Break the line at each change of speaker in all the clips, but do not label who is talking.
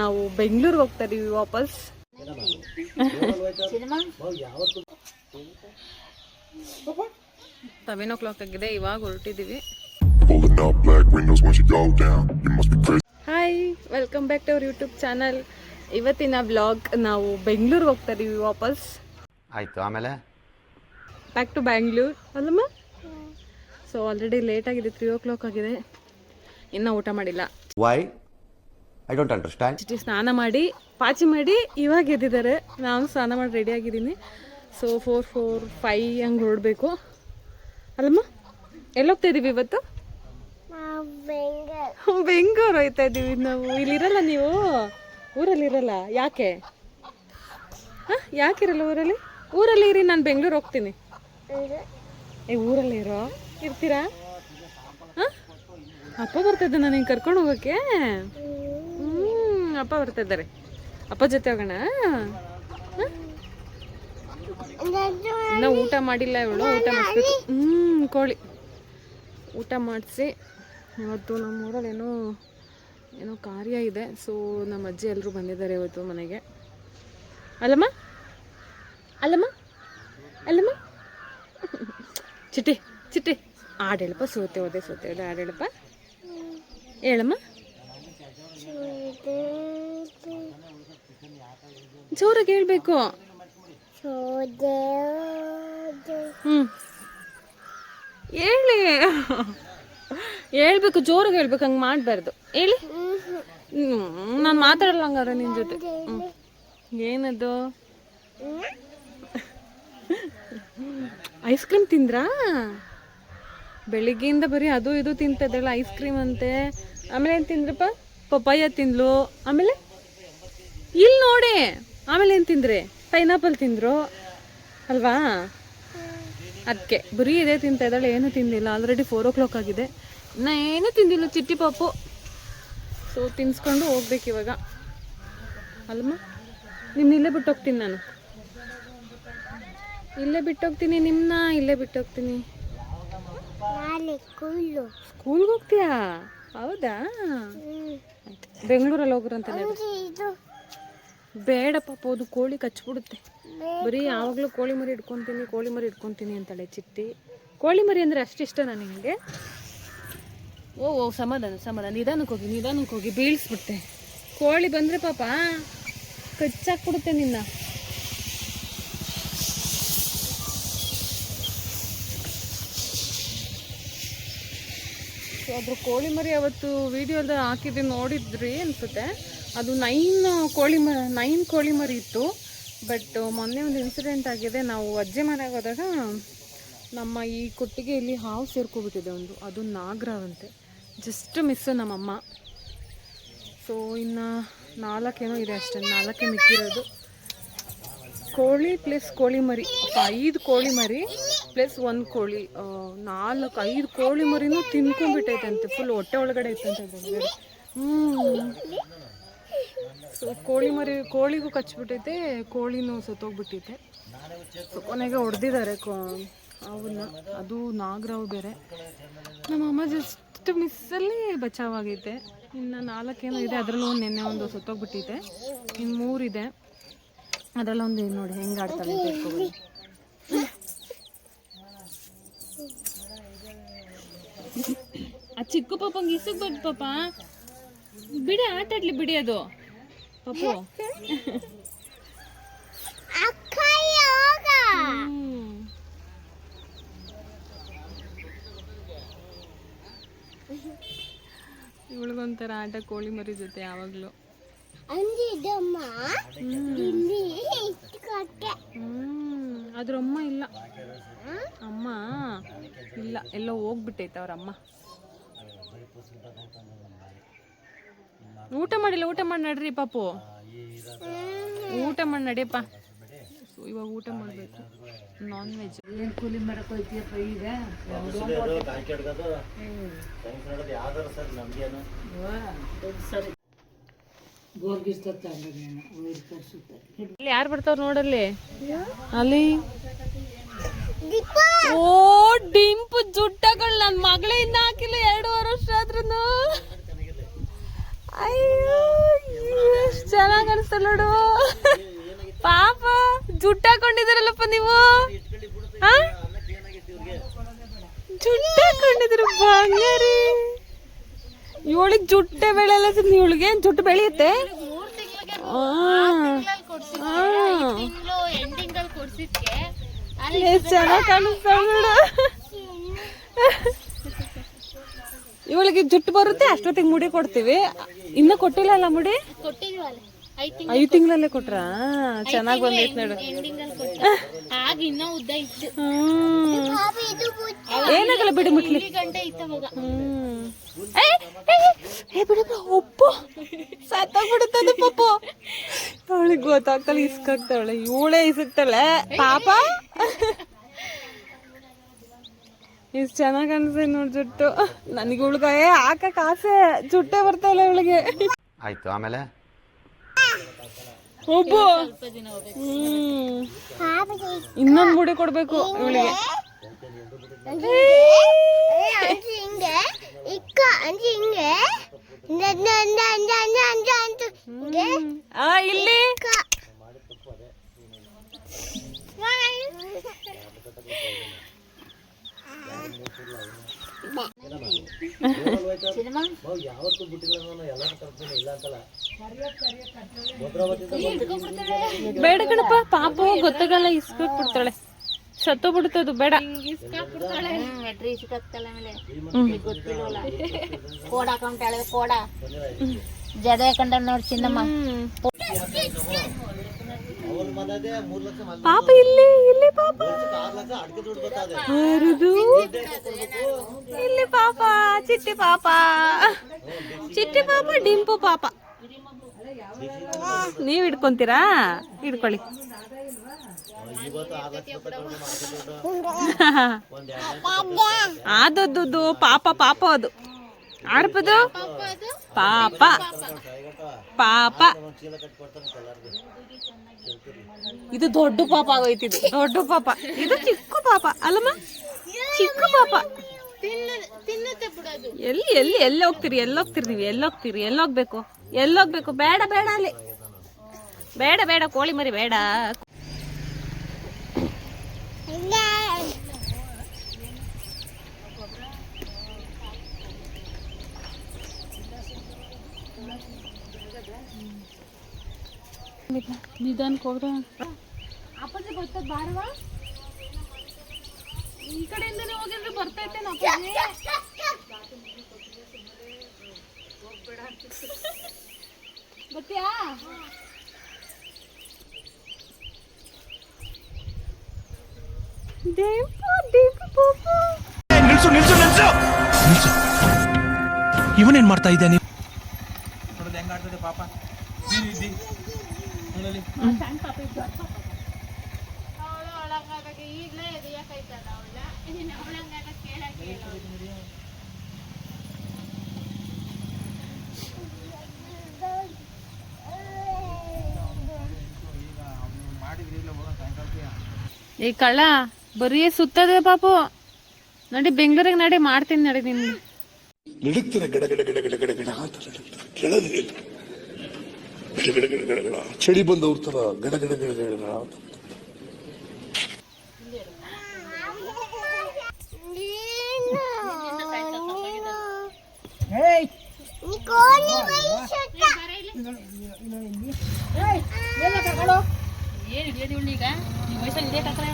ನಾವು ಬೆಂಗಳೂರಿಗೆ ಹೋಗ್ತಾ ಇದೀವಿ ವಾಪಸ್ ಸೆವೆನ್ ಓ ಕ್ಲಾಕ್ ಆಗಿದೆ ಇವಾಗ ಹೊರಟಿದ್ದೀವಿ
crazy.
Hi welcome back to our YouTube channel ಇವತ್ತಿನ ಬ್ಲಾಗ್ ನಾವು ಬೆಂಗಳೂರಿಗೆ ಹೋಗ್ತಾ ಇದೀವಿ ವಾಪಸ್.
ಆಯ್ತು ಆಮೇಲೆ?
ಬ್ಯಾಕ್ ಟು ಬ್ಯಾಂಗ್ಳೂರ್ ಅಲ್ಲಮ್ಮ? ಸೊ ಆಲ್ರೆಡಿ ಲೇಟ್ ಆಗಿದೆ ತ್ರೀ ಓ ಕ್ಲಾಕ್ ಆಗಿದೆ. ಇನ್ನೂ ಊಟ ಮಾಡಿಲ್ಲ.
ವೈ ಐ ಡೋಂಟ್ ಅಂಡರ್ಸ್ಟ್ಯಾಂಡ್
ಚಿಟಿ ಸ್ನಾನ ಮಾಡಿ ಪಾಚಿ ಮಾಡಿ ಇವಾಗ ಎದ್ದಿದ್ದಾರೆ. ನಾನು ಸ್ನಾನ ಮಾಡಿ ರೆಡಿ ಆಗಿದ್ದೀನಿ. ಸೊ ಫೋರ್ ಫೋರ್ ಫೈ ಹಂಗೆ ಹೊರಡಬೇಕು. ಅಲ್ಲಮ್ಮ ಎಲ್ಲೋಗ್ತಾ ಇದ್ದೀವಿ ಇವತ್ತು? ಬೆಂಗ್ಳೂರು. ಹೋಗ್ತಾ ಇದ್ದೀವಿ ನಾವು. ಇಲ್ಲಿರಲ್ಲ ನೀವು? ಊರಲ್ಲಿ ಇರಲ್ಲ? ಯಾಕೆ? ಹಾಂ? ಯಾಕಿರಲ್ಲ ಊರಲ್ಲಿ? ಊರಲ್ಲಿ ಇರಿ ನಾನು ಬೆಂಗಳೂರು ಹೋಗ್ತೀನಿ. ಏ ಊರಲ್ಲಿ ಇರೋ? ಇರ್ತೀರಾ? ಹಾಂ? ಅಪ್ಪ ಬರ್ತಿದ್ದ ನಾನು ಹಿಂಗೆ ಕರ್ಕೊಂಡು ಹೋಗೋಕ್ಕೆ? ಅಪ್ಪ ಬರ್ತಾ ಇದ್ದಾರೆ. ಅಪ್ಪ ಜೊತೆ ಹೋಗೋಣ? ಇನ್ನ ಊಟ ಮಾಡಿಲ್ಲ ಇವಳು, ಊಟ ಮಾಡಿಸ್ಬೇಕು. ಹ್ಮ್, ಕೋಳಿ. ಊಟ ಮಾಡಿಸಿ, ಇವತ್ತು ನಮ್ಮ ಏನೋ ಏನೋ ಕಾರ್ಯ ಇದೆ. ಸೊ ನಮ್ಮ ಅಜ್ಜಿ ಎಲ್ಲರೂ ಬಂದಿದ್ದಾರೆ ಇವತ್ತು ಮನೆಗೆ. ಅಲ್ಲಮ್ಮ? ಅಲ್ಲಮ್ಮ? ಅಲ್ಲಮ್ಮ? ಚಿಟಿ ಚಿಟಿ ಆಡೇಳಪ್ಪ, ಸೋತೆ ಹೋದೆ ಸೋತೆ ಹೋದೆ, ಆಡೇಳಪ್ಪ. ಹೇಳಮ್ಮ? ಜೋರಾಗಿ ಹೇಳ್ಬೇಕು. ಹ್ಮ್. ಹೇಳಿ. ಹೇಳ್ಬೇಕು ಜೋರಾಗಿ ಹೇಳ್ಬೇಕು ಹಂಗೆ ಮಾಡಬಾರ್ದು. ಹೇಳಿ. ನಾನು ಮಾತಾಡಲ್ಲ ಹಂಗಾರೆ ನಿನ್ನ ಜೊತೆ. ಹ್ಮ್. ಏನದು? ಐಸ್ ಕ್ರೀಮ್ ತಿಂದ್ರಾ? ಬೆಳಿಗ್ಗೆಯಿಂದ ಬರೀ ಅದು ಇದು ತಿಂತದಲ್ಲ ಐಸ್ ಕ್ರೀಮ್ ಅಂತೆ. ಆಮೇಲೆ ಏನು ತಿಂದ್ರಪ್ಪ? ಪಪ್ಪಾಯ ತಿಂದ್ಲು ಆಮೇಲೆ? ಇಲ್ಲಿ ನೋಡಿ ಆಮೇಲೆ ಏನು ತಿಂದ್ರಿ? ಪೈನಾಪಲ್ ತಿಂದರು ಅಲ್ವಾ? ಅದಕ್ಕೆ ಬರೀ ಇದೇ ತಿಂತಾ ಇದ್ದಾಳೆ ಏನು ತಿಂದಿಲ್ಲ. ಆಲ್ರೆಡಿ ಫೋರ್ ಓ ಕ್ಲಾಕ್ ಆಗಿದೆ. ನಾ ಏನೂ ತಿಂದಿಲ್ಲ ಚಿಟ್ಟಿ ಪಾಪು. ಸೊ ತಿನ್ಸ್ಕೊಂಡು ಹೋಗ್ಬೇಕು ಇವಾಗ. ಅಲ್ಮ ನಿಮ್ಮ ಇಲ್ಲೇ ಬಿಟ್ಟು ಹೋಗ್ತೀನಿ ನಾನು. ಇಲ್ಲೇ ಬಿಟ್ಟು ಹೋಗ್ತೀನಿ ನಿಮ್ಮನ್ನ ಇಲ್ಲೇ ಬಿಟ್ಟು ಹೋಗ್ತೀನಿ ಸ್ಕೂಲ್ಗೆ ಹೋಗ್ತೀಯಾ? ಹೌದಾ? ಬೆಂಗಳೂರಲ್ಲಿ ಹೋಗ್ರಂತ ಬೇಡ ಪಾಪ ಅದು ಕೋಳಿ ಕಚ್ಬಿಡುತ್ತೆ. ಬರೀ ಯಾವಾಗಲೂ ಕೋಳಿ ಮರಿ ಇಟ್ಕೊತೀನಿ ಕೋಳಿ ಮರಿ ಇಟ್ಕೊತೀನಿ ಅಂತಾಳೆ ಚಿಟ್ಟಿ. ಕೋಳಿ ಮರಿ ಅಂದರೆ ಅಷ್ಟಿಷ್ಟ ನಿಮಗೆ ಓ ಓ ಸಮಾಧಾನ ಸಮಾಧಾನ. ನಿಧಾನಕ್ಕೆ ಹೋಗಿ ನಿಧಾನಕ್ಕೆ ಹೋಗಿ ಬೀಳಿಸ್ಬಿಟ್ಟೆ. ಕೋಳಿ ಬಂದರೆ ಪಾಪ ಕಚ್ಚಾಕ್ಬಿಡುತ್ತೆ ನಿನ್ನ. ಅದ್ರ ಕೋಳಿ ಮರಿ ಅವತ್ತು ವಿಡಿಯೋದ ಹಾಕಿದ್ದು ನೋಡಿದ್ರಿ ಅನ್ಸುತ್ತೆ. ಅದು ನೈನ್ ಕೋಳಿ ಮ ನೈನ್ ಕೋಳಿ ಮರಿ ಇತ್ತು. ಬಟ್ ಮೊನ್ನೆ ಒಂದು ಇನ್ಸಿಡೆಂಟ್ ಆಗಿದೆ. ನಾವು ಅಜ್ಜೆ ಮನೆಗೆ ಹೋದಾಗ ನಮ್ಮ ಈ ಕೊಟ್ಟಿಗೆಯಲ್ಲಿ ಹಾವು ಸೇರ್ಕೊಬಿಟ್ಟಿದೆ ಒಂದು. ಅದು ನಾಗರಾವಂತೆ ಜಸ್ಟ್ ಮಿಸ್ ನಮ್ಮಮ್ಮ. ಸೊ ಇನ್ನು ನಾಲ್ಕೇನೋ ಇದೆ ಅಷ್ಟೇ. ನಾಲ್ಕೇ ಮಿಕ್ಕಿರೋದು. ಕೋಳಿ ಪ್ಲಸ್ ಕೋಳಿ ಮರಿ. ಐದು ಕೋಳಿ ಮರಿ. ಪ್ಲಸ್ ಒಂದು ಕೋಳಿ ನಾಲ್ಕು ಐದು ಕೋಳಿ ಮರಿನೂ ತಿನ್ಕೊಂಡ್ಬಿಟ್ಟೈತಂತೆ ಫುಲ್ ಹೊಟ್ಟೆ ಒಳಗಡೆ ಐತಂತೆ ಹ್ಞೂ ಸೊ ಕೋಳಿ ಮರಿ, ಕೋಳಿಗೂ ಕಚ್ಚಿಬಿಟ್ಟೈತೆ ಕೋಳಿನೂ ಸತ್ತೋಗ್ಬಿಟ್ಟೈತೆ. ಸೊ ಕೊನೆಗೆ ಹೊಡೆದಿದ್ದಾರೆ ಕೋ, ಅವನ್ನ. ಅದು ನಾಗರಾವ್ ಬೇರೆ. ನಮ್ಮ ಅಮ್ಮ ಜಸ್ಟ್ ಮಿಸ್ಸಲ್ಲಿ ಬಚಾವಾಗೈತೆ. ಇನ್ನು ನಾಲ್ಕೇನೋ ಇದೆ, ಅದರಲ್ಲೂ ಒಂದು ನೆನ್ನೆ ಒಂದು ಸತ್ತೋಗ್ಬಿಟ್ಟೈತೆ. ಇನ್ನು ಮೂರಿದೆ. ಅದರಲ್ಲೊಂದು ಏನು ನೋಡಿ, ಹೆಂಗೆ ಆಡ್ತಾಳೆ ಅಂತ ಇಟ್ಕೊಬೋದು ಆ ಚಿಕ್ಕ ಪಾಪಂಗೆ ಇಸಕ್ ಬಂತು ಪಾಪ. ಬಿಡಿ ಆಟ ಆಡ್ಲಿ ಬಿಡಿ ಅದು. ಪಾಪು. ಇವಳಿಗೊಂಥರ ಆಟ ಕೋಳಿ ಮರಿ ಜೊತೆ ಯಾವಾಗಲೂ. ಹ್ಮ್. ಅದ್ರ ಅಮ್ಮ ಇಲ್ಲ. ಅಮ್ಮ ಇಲ್ಲ ಎಲ್ಲ ಹೋಗ್ಬಿಟ್ಟೈತೆ ಅವ್ರ ಅಮ್ಮ. ಊಟ ಮಾಡಿಲ್ಲ ಊಟ ಮಾಡಿ ನಡ್ರಿ ಪಾಪು. ಊಟ ಮಾಡಿ ನಡಿಯಪ್ಪ. ಸೊ ಇವಾಗ ಊಟ ಮಾಡಬೇಕು. ನಾನ್ ವೆಜ್ ಕೂಲಿ ಮಾಡಕ್ಕೆ ಹೋಯ್ತೀಯಪ್ಪ ಈಗ? ಇಲ್ಲಿ ಯಾರು ಬರ್ತಾವ್ರ ನೋಡಲ್ಲಿ? ಅಲ್ಲಿ? ಓ, ಡಿಂಪು ಜುಟ್ಟಗಳು ನನ್ನ ಮಗಳಿಂದ ಹಾಕಿಲ್ಲ ಎರಡೂವರೆ ವರ್ಷ ಆದ್ರೂ ಅಯ್ಯೋ ನೋಡು. ಪಾಪ, ಜುಟ್ಟ ಹಾಕೊಂಡಿದಾರಲ್ಲಪ್ಪ ನೀವು? ಜುಟ್ಟ ಹಾಕೊಂಡಿದ್ರು ಬಂಗಾರಿ. ಇವಳಿಗೆ ಜುಟ್ಟೆ ಬೆಳೆಯಲ್ಲ ಇವಳಿಗೆ ಜುಟ್ಟು ಬೆಳೆಯುತ್ತೆ? ಚೆನ್ನಾಗ್ ಕಾಣಿಸ್ತಾಳ ಇವಳಿಗೆ ಜುಟ್ಟು ಬರುತ್ತೆ ಅಷ್ಟೊತ್ತಿಗೆ ಮುಡಿ ಕೊಡ್ತೀವಿ. ಇನ್ನು ಕೊಟ್ಟಿಲ್ಲ ಅಲ್ಲ ಮುಡಿ?
ಐದ್ ತಿಂಗಳು
ಐದು ತಿಂಗಳಲ್ಲೇ ಕೊಟ್ರಾ? ಚೆನ್ನಾಗಿ ಬಂದೈತೆ ನೋಡು.
ಆಗ ಇನ್ನ ಉದ್ದ ಇತ್ತು.
ಏನಾಗಲ್ಲ ಬಿಡು ಮುಟ್ಲಿ.
ಗಂಟೆ ಇತ್ತು ಅವಾಗ.
ಏ, ಏ, ಏ, ಬಿಡು ಬಿಡು, ಒಪ್ಪು. ಸತ್ತೋಗ್ಬಿಡುತ್ತದೆ ಪಾಪ ಅವಳಿಗೆ ಗೊತ್ತಾಗ್ತಾಳೆ ಇಸ್ಕಾಗ್ತಾವಳೆ ಇವಳೇ ಇಸುತ್ತಾಳೆ ಪಾಪ. ಇಷ್ಟು ಚೆನ್ನಾಗಿ ಅನ್ಸೆ ನೋಡಿ ಜುಟ್ಟು. ನನಗೆ ಉಳ್ಗ ಏ ಹಾಕಕ್ ಆಸೆ. ಜುಟ್ಟೆ ಬರ್ತಾವಲ್ಲ ಇವಳಿಗೆ.
ಆಯ್ತು ಆಮೇಲೆ?
ಒಬ್ಬ
ಸ್ವಲ್ಪ ದಿನ ಹೋಗ್ಬೇಕು
ಹ್ಮ್ ಇನ್ನೊಂದ್ ಮುಡಿ ಕೊಡ್ಬೇಕು ಇವಳಿಗೆ
ಹಿಂಗೆ ಇಕ್ಕ ಅಂದ್ರೆ ಹಿಂಗೆ ಅಂಜ ಅಂಜ ಅಂಜ ಅಂಜ ಅಂಜ ಅಂಜ ಹಿಂಗೆ
ಆ ಇಲ್ಲಿ ಬೇಡ ಕಣಪ್ಪ ಪಾಪ ಗೊತ್ತಾಗಲ್ಲ ಇಸ್ಕೊಟ್ ಬಿಡ್ತಾಳೆ ಸತ್ತು ಬಿಡ್ತದು ಬೇಡ.
ಜದ ಕಂಡ ನೋಡಿ ಚಿನ್ನಮ್ಮ.
ಪಾಪ ಇಲ್ಲಿ ಇಲ್ಲಿ ಪಾಪ. ಇಲ್ಲಿ ಪಾಪ ಚಿಟ್ಟಿ ಪಾಪ. ಚಿಟ್ಟಿ ಪಾಪ ಡಿಂಪು ಪಾಪ. ನೀವ್ ಹಿಡ್ಕೊಂತೀರಾ? ಹಿಡ್ಕೊಳ್ಳಿ. ಆದದ್ದು ಪಾಪ ಪಾಪ ಅದು. ಆಡ್ಪದು? ಪಾಪ. ಪಾಪ. ಇದು ದೊಡ್ಡ ಪಾಪ ಆಗೋಯ್ತು ಇದು ದೊಡ್ಡ ಪಾಪ. ಇದು ಚಿಕ್ಕ ಪಾಪ. ಅಲ್ಲಮ್ಮ? ಚಿಕ್ಕ ಪಾಪ.
ತಿನ್ನುತ್ತೆ ಬಿಡೋದು
ಎಲ್ಲಿ ಎಲ್ಲಿ ಎಲ್ಲಿ ಹೋಗ್ತೀರಿ ಎಲ್ಲಿ ಹೋಗ್ತೀರಿ ನೀವು ಎಲ್ಲಿ ಹೋಗ್ತೀರಿ ಎಲ್ಲಿ ಹೋಗ್ಬೇಕು? ಎಲ್ಲಿ ಹೋಗ್ಬೇಕು? ಬೇಡ ಬೇಡ ಅಲ್ಲಿ. ಬೇಡ ಬೇಡ ಕೋಳಿ ಮರಿ ಬೇಡ. ನಿಧಾನಕ್ಕೆ ಹೋಗ್ರ? ಅಪ್ಪಾಜಿ ಬರ್ತದ ಬಾರವಾ ಈ ಕಡೆಯಿಂದನೇ ಹೋಗಿದ್ರೆ ಬರ್ತೈತೆ ಬರ್ತೀಯಾ? ದೇವ ದೇವ ಪಾಪ.
ನಿಲ್ಸು ನಿಲ್ಸು ನಿಲ್ಸು. ನಿಲ್ಸು. ಇವನೇನ್ ಮಾಡ್ತಾ ಹೆಂಗಾಡ್ತದೆ
ಅವಳು
ಈ ಕಳ್ಳ ಬರೀ ಸುತ್ತದೆ ಪಾಪು ನಡಿ ಬೆಂಗಳೂರಿಗೆ ನಡಿ ಮಾಡ್ತೀನಿ ನಡಿ ನಿನ್
ನಡುಕ್ತಾರೆ ಗಡ ಗಡ ಗಡ ಗಡ ಗಡ ಗಡ ಅಂತ ಕೆಳಗೆ ಗಡ ಗಡ ಗಡ ಗಡ ಗಡ ಚಳಿ ಬಂದವ್ರ ತರ ಗಡ ಗಡ ಗಡ ಗಡ ಗಡ
ಈಗ ಈ ವಯಸ್ಸಲ್ಲಿ ಇದೇ ಕತ್ರ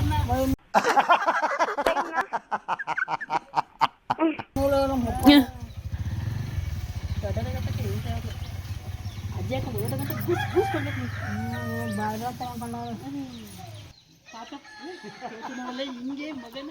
ಹಿಂಗೆ ಮಗನ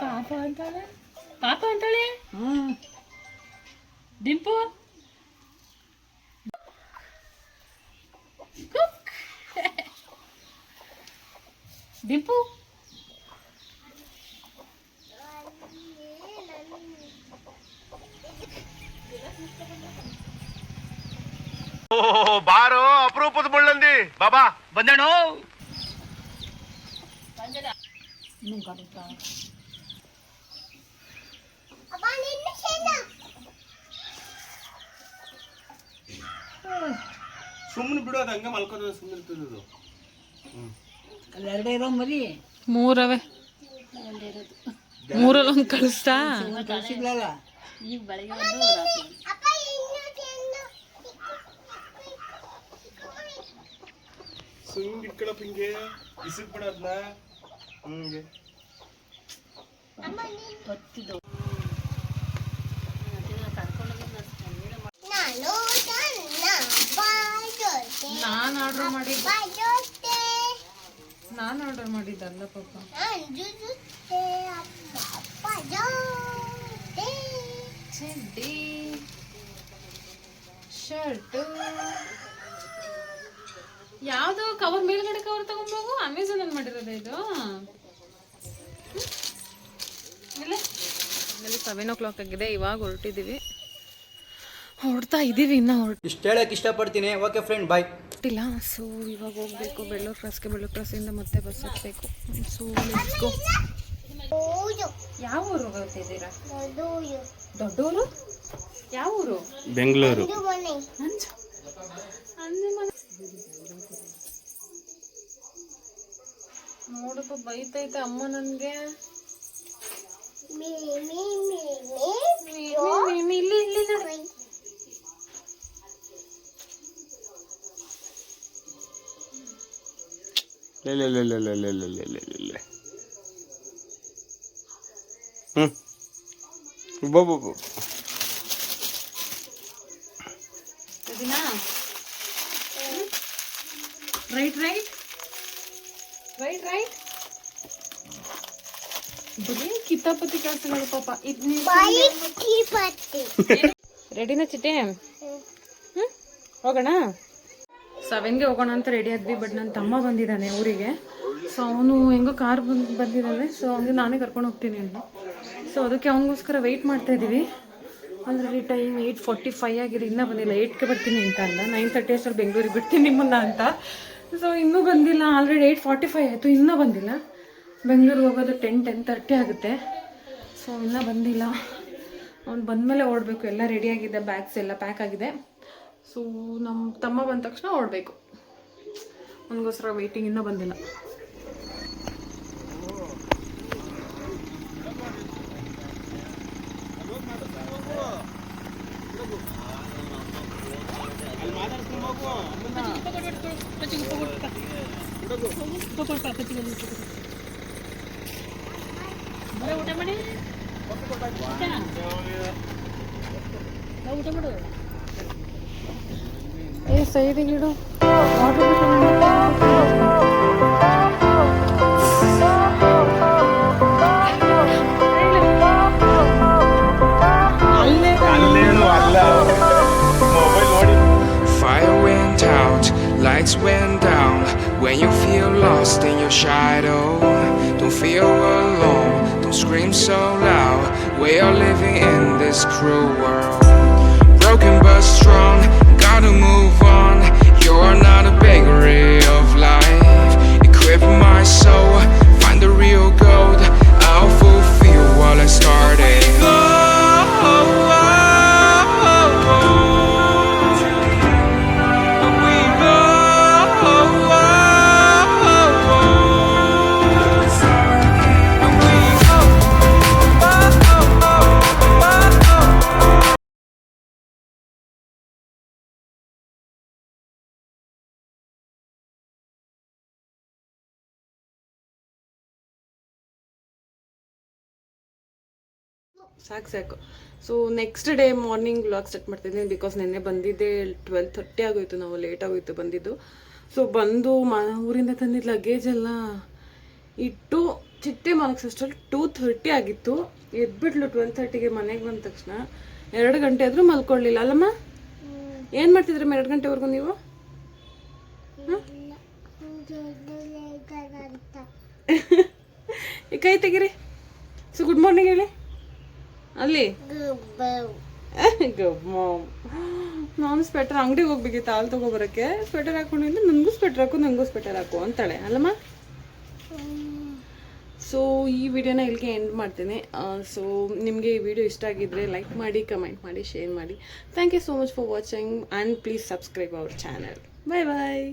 పాప అంటాలే పాప అంటాలే దింపు దింపు బారో అప్రూపత బుళ్ళంది బాబా. బందాను?
ಬಂದಿಲ್ಲ ಬಾರೋ ಅಪರೂಪದ ಮುಳ್ಳಂದಿ ಬಾಬಾ ಬಂದೇಣು
ಅಪ್ಪ ನಿನ್ನ ಸೇನ
ಸುಮ್ಮನೆ ಬಿಡೋದು ಹಂಗ ಮಲ್ಕೋದು ಸುಮ್ಮನೆ ಇರ್ತದೆ
ಮೂರವೇ. ಮೂರಲ್ಲಿ ಒಂದು ಕಳಿಸ್ತಾ?
ಅಪ್ಪ ಇನ್ನು ಸೇನ
ಸುಮ್ಮನೆ ಇಟ್ಕೊಳಪ್ಪ ಹಿಂಗೆ. ಬಿಸಿಲು ಬಿಡೋದ್ನ ಹಂಗೆ.
ಬಾಜೋತೆ
ನಾನು ಆರ್ಡರ್ ಮಾಡಿದ್ದ. ನಾನು ಆರ್ಡರ್ ಮಾಡಿದ್ದಲ್ಲ ಪಾಪ.
ಅಂಜುಜುತೆ ಅಪ್ಪ ಬಾಜೋತೆ
ಚಡ್ಡಿ ಶರ್ಟು. ಯಾವುದು ಕವರ್ ಮೇಲ್ಗಡೆ ಕವರ್ ತಗೊಂಬೋಗು ಅಮೆಝಾನ್ ಅಲ್ಲಿ ಮಾಡಿರೋದೇ ಇದು. ಸೆವೆನ್ ಓ ಕ್ಲಾಕ್ ಆಗಿದೆ. ಇವಾಗ ಹೊರಟಿದ್ದೀವಿ ಹೊರಡ್ತಾ ಇದ್ದೀವಿ ಇನ್ನ
ಇಷ್ಟು ಹೇಳಕ್ ಇಷ್ಟಪಡ್ತೀನಿ. ಓಕೆ ಫ್ರೆಂಡ್ ಬಾಯ್
ಹೊರಟಿಲ್ಲ ಸೊ ಇವಾಗ ಹೋಗ್ಬೇಕು. ಬೆಳ್ಳೂರು ಕ್ರಾಸ್ಗೆ ಬೆಳ್ಳೂರು ಕ್ರಾಸಿಂದ ಮತ್ತೆ ಬಸ್ ಹತ್ತಬೇಕು ಸೊ ಲೆಟ್ಸ್ ಗೋ
ಓಯೋ
ಯಾವ ಊರು ಹೋಗ್ತಿದ್ದೀರಾ
ದೊಡ್ಡ
ಊರು ಯಾವ ಊರು?
ಬೆಂಗಳೂರು
ಇದು ಮನೆ
ಅಂಜ ಅಂಜ ಮನೆ ನೋಡಪ್ಪ ಬೈತೈತೆ ಅಮ್ಮ ನನ್ಗೆ.
ಮೀ ಮೀ ಮೀ ಮೀ
ನೀ- ನೀ- ಇಲ್ಲಿ ಇಲ್ಲಿ.
ಹ್ಮ್. ಬೋ ಬೋ ಬೋ.
ರೈಟ್ ರೈಟ್ ರೈಟ್ ರೈಟ್ ಬರೀ ಕಿತಾಪತಿ ಕೆಲಸಗಳು ಪಾಪ. ರೆಡಿನ ಚಿಟ್ಟೆ ಹೋಗೋಣ? ಸೆವೆನ್ಗೆ ಹೋಗೋಣ ಅಂತ ರೆಡಿ ಆದ್ವಿ ಬಟ್ ನನ್ನ ತಮ್ಮ ಬಂದಿದ್ದಾನೆ ಊರಿಗೆ. ಸೊ ಅವನು ಹೆಂಗೋ ಕಾರ್ ಬಂದು ಬಂದಿದ್ದಾನೆ. ಸೊ ಅವನಿಗೆ ನಾನೇ ಕರ್ಕೊಂಡು ಹೋಗ್ತೀನಿ ಅಂತ ಸೊ ಅದಕ್ಕೆ ಅವನಿಗೋಸ್ಕರ ವೆಯ್ಟ್ ಮಾಡ್ತಾ ಇದ್ದೀವಿ. Already time eight forty five ಆಗಿದೆ ಇನ್ನೂ ಬಂದಿಲ್ಲ. ಏಯ್ಟ್ಗೆ ಬರ್ತೀನಿ ಅಂತ ಅಲ್ಲ. ನೈನ್ ತರ್ಟಿ ಅಷ್ಟರಲ್ಲಿ ಬೆಂಗಳೂರಿಗೆ ಬಿಡ್ತೀನಿ ನಿಮ್ಮನ್ನ ಅಂತ. ಸೊ ಇನ್ನೂ ಬಂದಿಲ್ಲ. ಆಲ್ರೆಡಿ ಏಯ್ಟ್ ಫಾರ್ಟಿ ಫೈವ್ ಆಯಿತು. ಇನ್ನೂ ಬಂದಿಲ್ಲ. ಬೆಂಗಳೂರಿಗೆ ಹೋಗೋದು ಟೆನ್ ಟೆನ್ ತರ್ಟಿ ಆಗುತ್ತೆ. ಸೊ ಇನ್ನೂ ಬಂದಿಲ್ಲ. ಅವ್ನು ಬಂದಮೇಲೆ ಓಡಬೇಕು. ಎಲ್ಲ ರೆಡಿಯಾಗಿದೆ ಬ್ಯಾಗ್ಸ್ ಎಲ್ಲ ಪ್ಯಾಕ್ ಆಗಿದೆ. ಸೊ ನಮ್ಮ ತಮ್ಮ ಬಂದ ತಕ್ಷಣ ಓಡಬೇಕು. ಅವನಿಗೋಸ್ಕರ ವೆಯ್ಟಿಂಗ್ ಇನ್ನೂ ಬಂದಿಲ್ಲ. ಏ ಸೈಡಿಗೆ ಇಡು ವಾಟರ್
ಅಲ್ಲೇನು ಅಲ್ಲ ಮೊಬೈಲ್ ನೋಡಿ
Fire went out, lights went down. When you feel lost in your shadow, don't feel alone, don't scream so loud. We are living in this cruel world. Broken but strong, gotta move on. You're not a bakery of life. Equip my soul, find the real gold. I'll fulfill what I started.
ಸಾಕು ಸಾಕು. So next day morning vlog start ಮಾಡ್ತಿದ್ದೀನಿ because ನಿನ್ನೆ ಬಂದಿದ್ದೆ twelve thirty ಆಗೋಯ್ತು ನಾವು late ಆಗೋಯ್ತು ಬಂದಿದ್ದು. So ಬಂದು ಮ ಊರಿಂದ ತಂದಿದ್ದ ಲಗೇಜ್ ಎಲ್ಲ ಇಟ್ಟು ಚಿಟ್ಟೆ ಮಲಗಿಸೋಷ್ಟ್ರಲ್ಲಿ ಟೂ ಥರ್ಟಿ ಆಗಿತ್ತು. ಎದ್ಬಿಟ್ಲು ಟ್ವೆಲ್ ಥರ್ಟಿಗೆ ಮನೆಗೆ ಬಂದ ತಕ್ಷಣ. ಎರಡು ಗಂಟೆ ಆದರೂ ಮಲ್ಕೊಳ್ಳಿಲ್ಲ. ಅಲ್ಲಮ್ಮ? ಏನು ಮಾಡ್ತಿದ್ರಮ್ಮ ಎರಡು ಗಂಟೆವರೆಗೂ ನೀವು? ಕೈ ತೆಗಿರಿ. ಸೊ ಗುಡ್ ಮಾರ್ನಿಂಗ್ ಹೇಳಿ. ಅಲ್ಲಿ? ನಾನು ಸ್ವೆಟರ್ ಅಂಗಡಿಗೆ ಹೋಗ್ಬೇಕಿತ್ತು ಹಾಲು ತಗೋಬರಕ್ಕೆ. ಸ್ವೆಟರ್ ಹಾಕೊಂಡಿದ್ದು ನನಗೂ ಸ್ವೆಟರ್ ಹಾಕು ನನಗೂ ಸ್ವೆಟರ್ ಹಾಕು ಅಂತಾಳೆ ಅಲ್ಲಮ್ಮ? ಸೊ ಈ ವಿಡಿಯೋನ ಇಲ್ಲಿಗೆ ಎಂಡ್ ಮಾಡ್ತೀನಿ. ಸೊ ನಿಮಗೆ ಈ ವಿಡಿಯೋ ಇಷ್ಟ ಆಗಿದ್ದರೆ ಲೈಕ್ ಮಾಡಿ ಕಮೆಂಟ್ ಮಾಡಿ ಶೇರ್ ಮಾಡಿ. Thank you so much for watching and please subscribe our channel bye bye